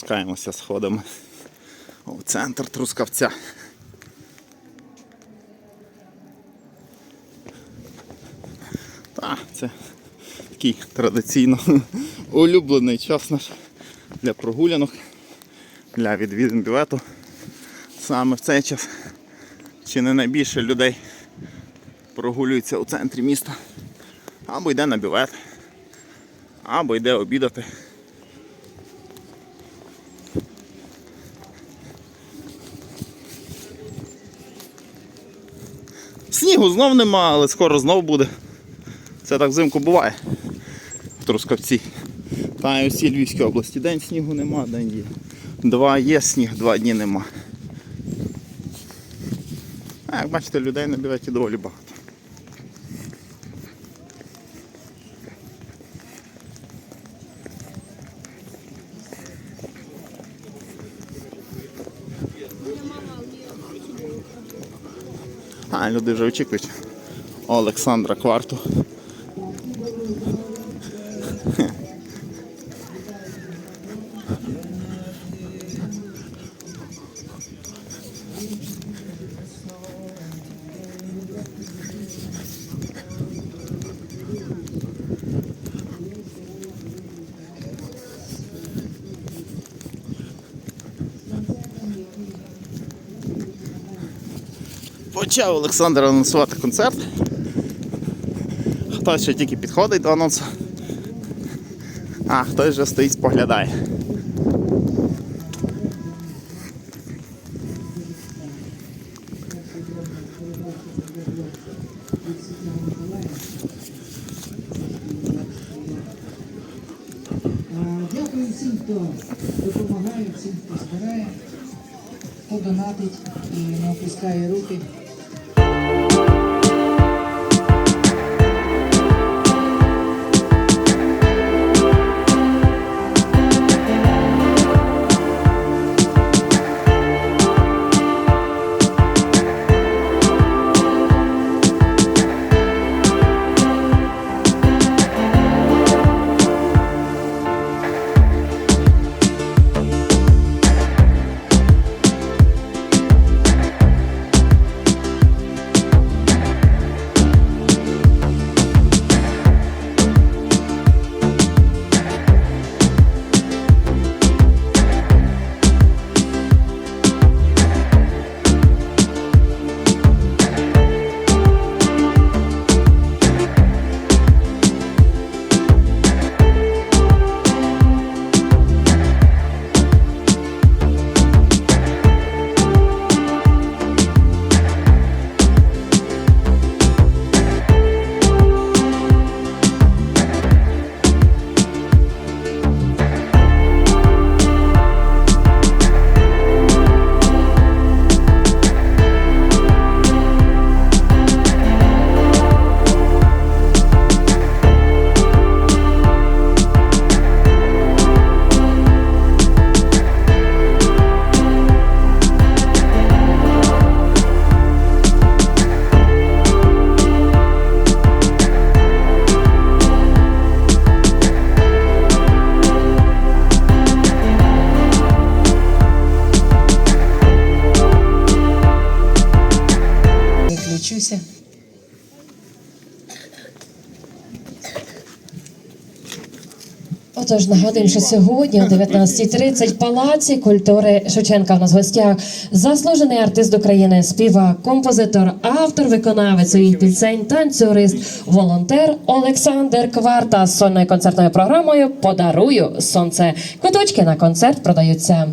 Спускаємося сходами у центр Трускавця. Та, це такий традиційно улюблений час наш для прогулянок, для відвідин бювету. Саме в цей час чи не найбільше людей прогулюється у центрі міста, або йде на бювет, або йде обідати. Снігу знов нема, але скоро знов буде. Це так взимку буває в Трускавці. Та й у всій Львівській області. День снігу нема, день є. Два є сніг, два дні нема. А як бачите, людей на бюветі доволі багато. А, люди вже очікують Олександра Кварту. Почав Олександр анонсувати концерт. Хтось ще тільки підходить до анонсу, а хтось вже стоїть споглядає. Дякую всім, хто допомагає, всім, хто збирає, хто донатить і не опускає руки. Отож, нагадуємо, що сьогодні о 19.30 в Палаці культури Шевченка в нас в гостях заслужений артист України, співак, композитор, автор, виконавець своїх пісень, танцюрист, волонтер Олександр Кварта з сольною концертною програмою Подарую сонце. Квиточки на концерт продаються